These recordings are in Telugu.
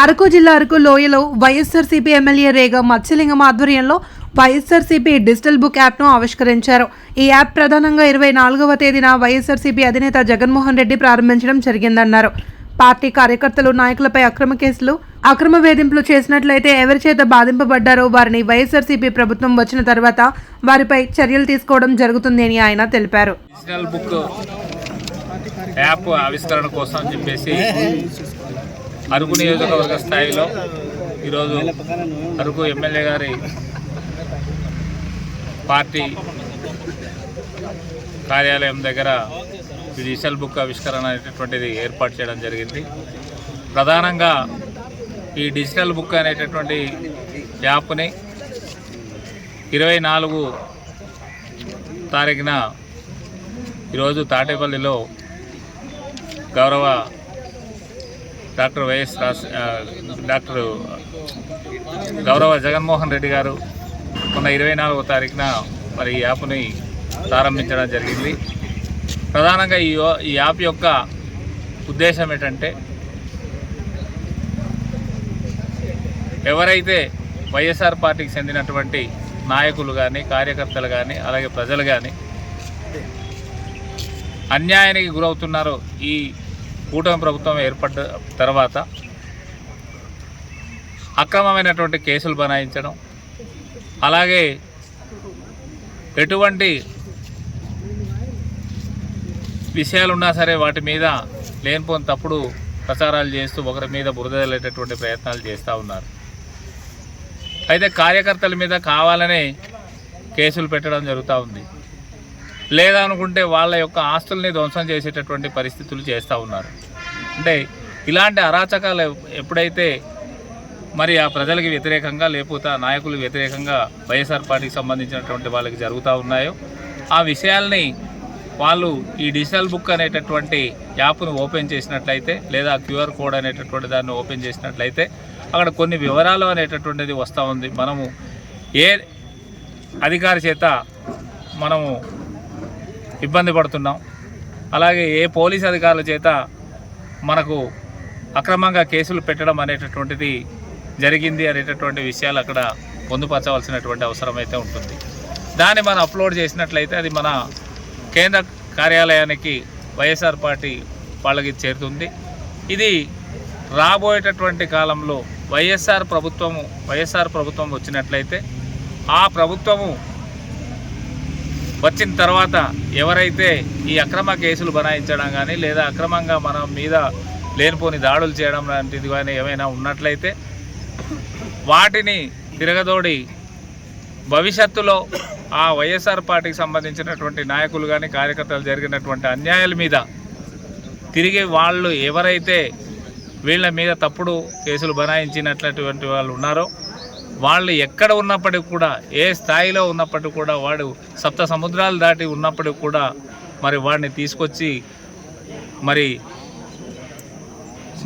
అరకు జిల్లా అరకు లోయలో వైఎస్ఆర్సీపీ ఎమ్మెల్యే రేగా మత్స్యలింగం ఆధ్వర్యంలో వైఎస్ఆర్సీపీ డిజిటల్ బుక్ యాప్ను ఆవిష్కరించారు. ఈ యాప్ ప్రధానంగా ఇరవై నాలుగవ తేదీన వైఎస్ఆర్సీపీ అధినేత జగన్మోహన్ రెడ్డి ప్రారంభించడం జరిగిందన్నారు. పార్టీ కార్యకర్తలు నాయకులపై అక్రమ కేసులు అక్రమ వేధింపులు చేసినట్లయితే ఎవరి చేత బాధింపబడ్డారో వారిని వైఎస్ఆర్సీపీ ప్రభుత్వం వచ్చిన తర్వాత వారిపై చర్యలు తీసుకోవడం జరుగుతుంది అని ఆయన తెలిపారు. డిజిటల్ బుక్ యాప్ ఆవిష్కరణ కోసం చెప్పేసి అరకు నియోజకవర్గ స్థాయిలో ఈరోజు అరకు ఎమ్మెల్యే గారి పార్టీ కార్యాలయం దగ్గర డిజిటల్ బుక్ ఆవిష్కరణ అనేటటువంటిది ఏర్పాటు చేయడం జరిగింది. ప్రధానంగా ఈ డిజిటల్ బుక్ అనేటటువంటి యాప్ని ఇరవై నాలుగు తారీఖున ఈరోజు తాటేపల్లిలో గౌరవ డాక్టర్ వైఎస్ రాస్ డాక్టర్ గౌరవ జగన్మోహన్ రెడ్డి గారు మొన్న ఇరవై నాలుగో తారీఖున మరి ఈ యాప్ని ప్రారంభించడం జరిగింది. ప్రధానంగా ఈ యో- ఈ యాప్ యొక్క ఉద్దేశం ఏంటంటే ఎవరైతే వైఎస్ఆర్ పార్టీకి చెందినటువంటి నాయకులు కానీ కార్యకర్తలు కానీ అలాగే ప్రజలు కానీ అన్యాయానికి గురవుతున్నారో ఈ కూటమి ప్రభుత్వం ఏర్పడ్డ తర్వాత అక్రమమైనటువంటి కేసులు బనాయించడం అలాగే ఎటువంటి విషయాలున్నా సరే వాటి మీద లేనిపోని తప్పుడు ప్రచారాలు చేస్తూ ఒకరి మీద బురదలేటటువంటి ప్రయత్నాలు చేస్తూ ఉన్నారు. అయితే కార్యకర్తల మీద కావాలనే కేసులు పెట్టడం జరుగుతూ ఉంది. లేదనుకుంటే వాళ్ళ యొక్క ఆస్తుల్ని ధ్వంసం చేసేటటువంటి పరిస్థితులు చేస్తూ ఉన్నారు. అంటే ఇలాంటి అరాచకాలు ఎప్పుడైతే మరి ఆ ప్రజలకి వ్యతిరేకంగా లేకపోతే ఆ నాయకులు వ్యతిరేకంగా వైఎస్ఆర్ పార్టీకి సంబంధించినటువంటి వాళ్ళకి జరుగుతూ ఉన్నాయో ఆ విషయాల్ని వాళ్ళు ఈ డిజిటల్ బుక్ అనేటటువంటి యాప్ను ఓపెన్ చేసినట్లయితే లేదా క్యూఆర్ కోడ్ అనేటటువంటి దాన్ని ఓపెన్ చేసినట్లయితే అక్కడ కొన్ని వివరాలు అనేటటువంటిది వస్తూ ఉంది. మనము ఏ అధికారి చేత మనము ఇబ్బంది పడుతున్నాం. అలాగే ఏ పోలీస్ అధికారుల చేత మనకు అక్రమంగా కేసులు పెట్టడం అనేటటువంటిది జరిగింది అనేటటువంటి విషయాలు అక్కడ పొందుపరచవలసినటువంటి అవసరం అయితే ఉంటుంది. దాన్ని మనం అప్లోడ్ చేసినట్లయితే అది మన కేంద్ర కార్యాలయానికి వైఎస్ఆర్ పార్టీ వాళ్ళకి చేరుతుంది. ఇది రాబోయేటటువంటి కాలంలో వైఎస్ఆర్ ప్రభుత్వము వైఎస్ఆర్ ప్రభుత్వం వచ్చినట్లయితే ఆ ప్రభుత్వము వచ్చిన తర్వాత ఎవరైతే ఈ అక్రమ కేసులు బనాయించడం కానీ లేదా అక్రమంగా మన మీద లేనిపోని దాడులు చేయడం లాంటిది కానీ ఏమైనా ఉన్నట్లయితే వాటిని తిరగదోడి భవిష్యత్తులో ఆ వైఎస్ఆర్ పార్టీకి సంబంధించినటువంటి నాయకులు కానీ కార్యకర్తలు జరిగినటువంటి అన్యాయాల మీద తిరిగి వాళ్ళు ఎవరైతే వీళ్ళ మీద తప్పుడు కేసులు బనాయించినట్లటువంటి వాళ్ళు ఉన్నారో వాళ్ళు ఎక్కడ ఉన్నప్పటికి కూడా ఏ స్థాయిలో ఉన్నప్పటికి కూడా వాడు సప్త సముద్రాలు దాటి ఉన్నప్పటికి కూడా మరి వాడిని తీసుకొచ్చి మరి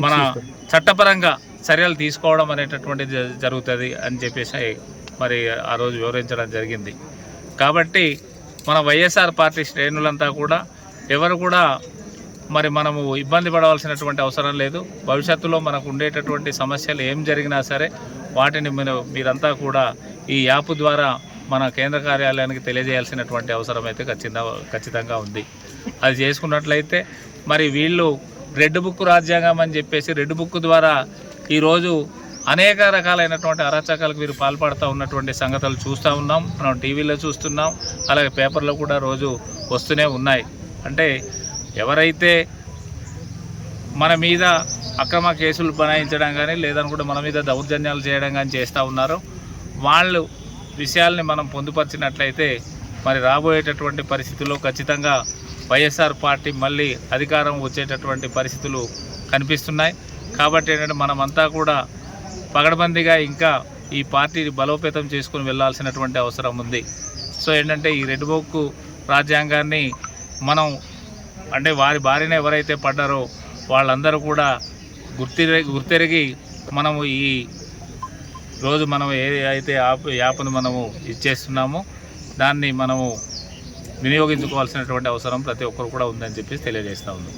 మన చట్టపరంగా చర్యలు తీసుకోవడం అనేటటువంటిది జరుగుతుంది అని చెప్పేసి మరి ఆ రోజు వివరించడం జరిగింది. కాబట్టి మన వైఎస్ఆర్ పార్టీ శ్రేణులంతా కూడా ఎవరు కూడా మరి మనము ఇబ్బంది పడవలసినటువంటి అవసరం లేదు. భవిష్యత్తులో మనకు ఉండేటటువంటి సమస్యలు ఏం జరిగినా సరే వాటిని మీరు మీరంతా కూడా ఈ యాప్ ద్వారా మన కేంద్ర కార్యాలయానికి తెలియజేయాల్సినటువంటి అవసరం అయితే ఖచ్చితంగా ఖచ్చితంగా ఉంది. అది చేసుకున్నట్లయితే మరి వీళ్ళు రెడ్ బుక్ రాజ్యాంగం అని చెప్పేసి రెడ్ బుక్ ద్వారా ఈరోజు అనేక రకాలైనటువంటి అరాచకాలకు వీరు పాల్పడుతూ ఉన్నటువంటి సంగతులు చూస్తూ ఉన్నాం. మనం టీవీలో చూస్తున్నాం. అలాగే పేపర్లో కూడా రోజు వస్తూనే ఉన్నాయి. అంటే ఎవరైతే మన మీద అక్రమ కేసులు బనాయించడం కానీ లేదనుకుంటే మన మీద దౌర్జన్యాలు చేయడం కానీ చేస్తూ ఉన్నారో. వాళ్ళు విషయాల్ని మనం పొందుపరిచినట్లయితే మరి రాబోయేటటువంటి పరిస్థితుల్లో ఖచ్చితంగా వైఎస్ఆర్ పార్టీ మళ్ళీ అధికారం వచ్చేటటువంటి పరిస్థితులు కనిపిస్తున్నాయి. కాబట్టి ఏంటంటే మనమంతా కూడా పగడబందీగా ఇంకా ఈ పార్టీని బలోపేతం చేసుకుని వెళ్ళాల్సినటువంటి అవసరం ఉంది. సో ఏంటంటే ఈ రెడ్ బుక్ రాజ్యాంగాన్ని మనం అంటే వారి బారిన ఎవరైతే పడ్డారో వాళ్ళందరూ కూడా గుర్తిరి గుర్తెరిగి మనము ఈ రోజు మనం ఏ అయితే యాప్ యాప్ను మనము ఇచ్చేస్తున్నామో దాన్ని మనము వినియోగించుకోవాల్సినటువంటి అవసరం ప్రతి ఒక్కరు కూడా ఉందని చెప్పేసి తెలియజేస్తూ ఉన్నాం.